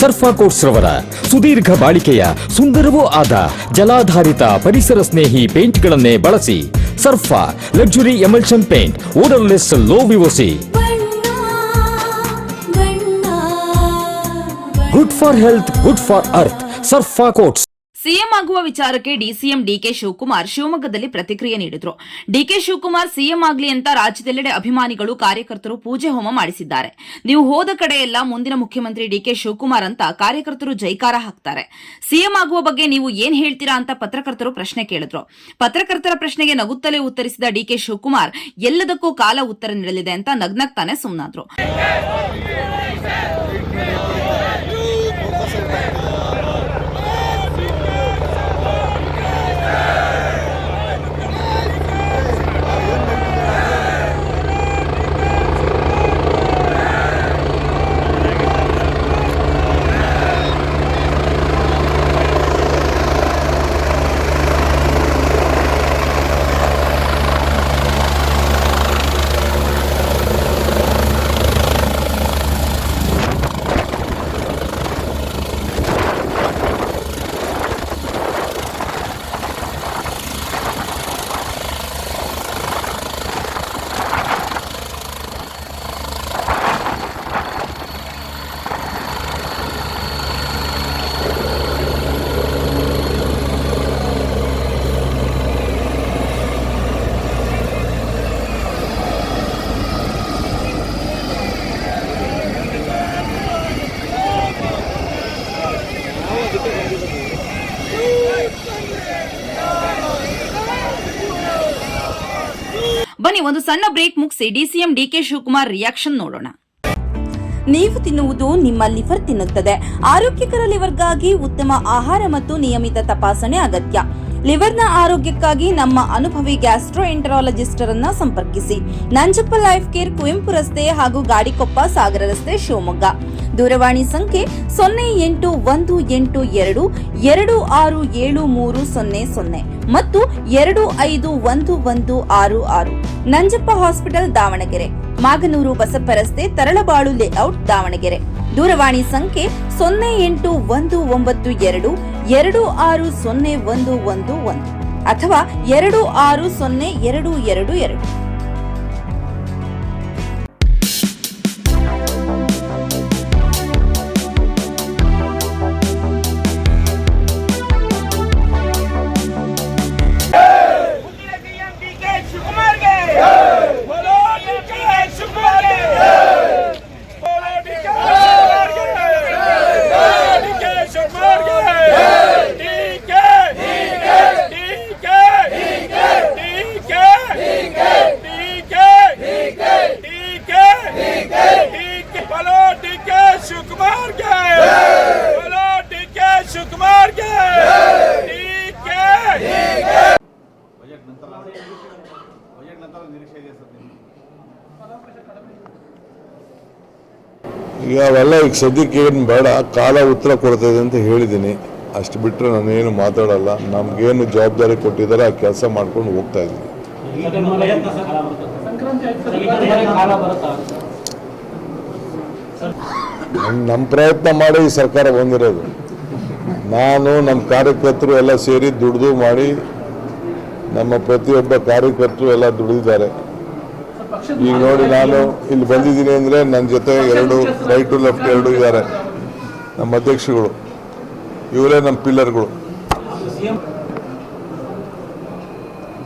ಸರ್ಫಾ quotes ರವರ ಸುದೀರ್ಘ ಬಾಳಿಕೆಯ ಸುಂದರವೂ ಆದ ಜಲಾಧಾರಿತ ಪರಿಸರ ಸ್ನೇಹಿ ಪೇಂಟ್ಗಳನ್ನೇ ಬಳಸಿ Sarfa luxury emulsion paint odourless low VOC ಬಣ್ಣ ಬಣ್ಣ good for health good for earth Sarfa coats CM ಆಗುವ ವಿಚಾರಕ್ಕೆ ಡಿಸಿಎಂ ಡಿಕೆ ಶಿವಕುಮಾರ್ ಶಿವಮೊಗ್ಗದಲ್ಲಿ ಪ್ರತಿಕ್ರಿಯೆ ನೀಡಿದ್ರು ಡಿಕೆ ಶಿವಕುಮಾರ್ ಸಿಎಂ ಆಗಲಿ ಅಂತ ರಾಜ್ಯದೆಲ್ಲೆಡೆ ಅಭಿಮಾನಿಗಳು ಕಾರ್ಯಕರ್ತರು ಪೂಜೆ ಹೋಮ ಮಾಡಿಸಿದ್ದಾರೆ ನೀವು ಹೋದ ಕಡೆಯೆಲ್ಲ ಮುಂದಿನ ಮುಖ್ಯಮಂತ್ರಿ ಡಿಕೆ ಶಿವಕುಮಾರ್ ಅಂತ ಕಾರ್ಯಕರ್ತರು ಜೈಕಾರ ಹಾಕ್ತಾರೆ ಸಿಎಂ ಆಗುವ ಬಗ್ಗೆ ನೀವು ಏನ್ ಹೇಳ್ತೀರಾ ಅಂತ ಪತ್ರಕರ್ತರು ಪ್ರಶ್ನೆ ಕೇಳಿದ್ರು ಪತ್ರಕರ್ತರ ಪ್ರಶ್ನೆಗೆ ನಗುತ್ತಲೇ ಉತ್ತರಿಸಿದ ಡಿಕೆ ಶಿವಕುಮಾರ್ ಎಲ್ಲದಕ್ಕೂ ಕಾಲ ಉತ್ತರ ನೀಡಲಿದೆ ಅಂತ ನಗ್ನಗ್ತಾನೆ ಸುಮ್ನಾದ್ರು ಬನ್ನಿ, ಒಂದು ಸಣ್ಣ ಬ್ರೇಕ್ ಮುಗಿಸಿ ಡಿಸಿಎಂ ಡಿಕೆ ಶಿವಕುಮಾರ್ ರಿಯಾಕ್ಷನ್ ನೋಡೋಣ. ನೀವು ತಿನ್ನುವುದು ನಿಮ್ಮ ಲಿವರ್ ತಿನ್ನುತ್ತದೆ. ಆರೋಗ್ಯಕರ ಲಿವರ್ಗಾಗಿ ಉತ್ತಮ ಆಹಾರ ಮತ್ತು ನಿಯಮಿತ ತಪಾಸಣೆ ಅಗತ್ಯ. ಲಿವರ್ನ ಆರೋಗ್ಯಕ್ಕಾಗಿ ನಮ್ಮ ಅನುಭವಿ ಗ್ಯಾಸ್ಟ್ರೋ ಎಂಟರಾಲಜಿಸ್ಟರ್ ಅನ್ನ ಸಂಪರ್ಕಿಸಿ. ನಂಜಪ್ಪ ಲೈಫ್ ಕೇರ್ ಕುವೆಂಪು ರಸ್ತೆ ಹಾಗೂ ಗಾಡಿಕೊಪ್ಪ ಸಾಗರ ರಸ್ತೆ ಶಿವಮೊಗ್ಗ. ದೂರವಾಣಿ ಸಂಖ್ಯೆ ಸೊನ್ನೆ ಎಂಟು ಒಂದು ಎಂಟು ಎರಡು ಎರಡು ಆರು ಏಳು ಮೂರು ಸೊನ್ನೆ ಸೊನ್ನೆ ಮತ್ತು ಎರಡು ಐದು ಒಂದು ಒಂದು ಆರು ಆರು. ನಂಜಪ್ಪ ಹಾಸ್ಪಿಟಲ್, ದಾವಣಗೆರೆ. ಮಾಗನೂರು ಬಸಪ್ಪ ರಸ್ತೆ, ತರಳಬಾಳು ಲೇಔಟ್, ದಾವಣಗೆರೆ. ದೂರವಾಣಿ ಸಂಖ್ಯೆ ಸೊನ್ನೆ ಎಂಟು ಒಂದು ಒಂಬತ್ತು ಎರಡು ಎರಡು ಆರು ಸೊನ್ನೆ ಒಂದು ಒಂದು ಒಂದು ಅಥವಾ ಎರಡು ಆರು ಸೊನ್ನೆ ಎರಡು ಎರಡು ಎರಡು. ಡಿಕೆ ಶಿವಕುಮಾರ್ಗೆ. ಬೋಲೋ ಡಿಕೆ ಶಿವಕುಮಾರ್ಗೆ. ಡಿಕೆ. ಬಜೆಟ್ ನಂತರ ಬಜೆಟ್ ನಂತರ ನಿರೀಕ್ಷೆ ಇದೆ ಸರ್ ಈಗ ಅವೆಲ್ಲ ಈಗ ಸದ್ಯಕ್ಕೆ ಏನು ಬೇಡ ಕಾಲ ಉತ್ತರ ಕೊಡ್ತದೆ ಅಂತ ಹೇಳಿದ್ದೀನಿ. ಅಷ್ಟು ಬಿಟ್ಟರೆ ನಾನೇನು ಮಾತಾಡಲ್ಲ. ನಮಗೇನು ಜವಾಬ್ದಾರಿ ಕೊಟ್ಟಿದ್ದಾರೆ ಆ ಕೆಲಸ ಮಾಡ್ಕೊಂಡು ಹೋಗ್ತಾ ಇದ್ದೀನಿ. ನಮ್ಮ ಪ್ರಯತ್ನ ಮಾಡಿ ಈ ಸರ್ಕಾರ ಬಂದಿರೋದು. ನಾನು ನಮ್ಮ ಕಾರ್ಯಕರ್ತರು ಎಲ್ಲ ಸೇರಿ ದುಡಿದು ಮಾಡಿ ನಮ್ಮ ಪ್ರತಿಯೊಬ್ಬ ಕಾರ್ಯಕರ್ತರು ಎಲ್ಲ ದುಡಿದಿದ್ದಾರೆ. ಈಗ ನೋಡಿ ನಾನು ಇಲ್ಲಿ ಬಂದಿದ್ದೀನಿ ಅಂದರೆ ನನ್ನ ಜೊತೆ ಎರಡು ಟು ಲೆಫ್ಟ್ ಎರಡು ಇದ್ದಾರೆ. ನಮ್ಮ ಅಧ್ಯಕ್ಷಗಳು. ಇವರೇ ನಮ್ಮ ಪಿಲ್ಲರ್ಗಳು.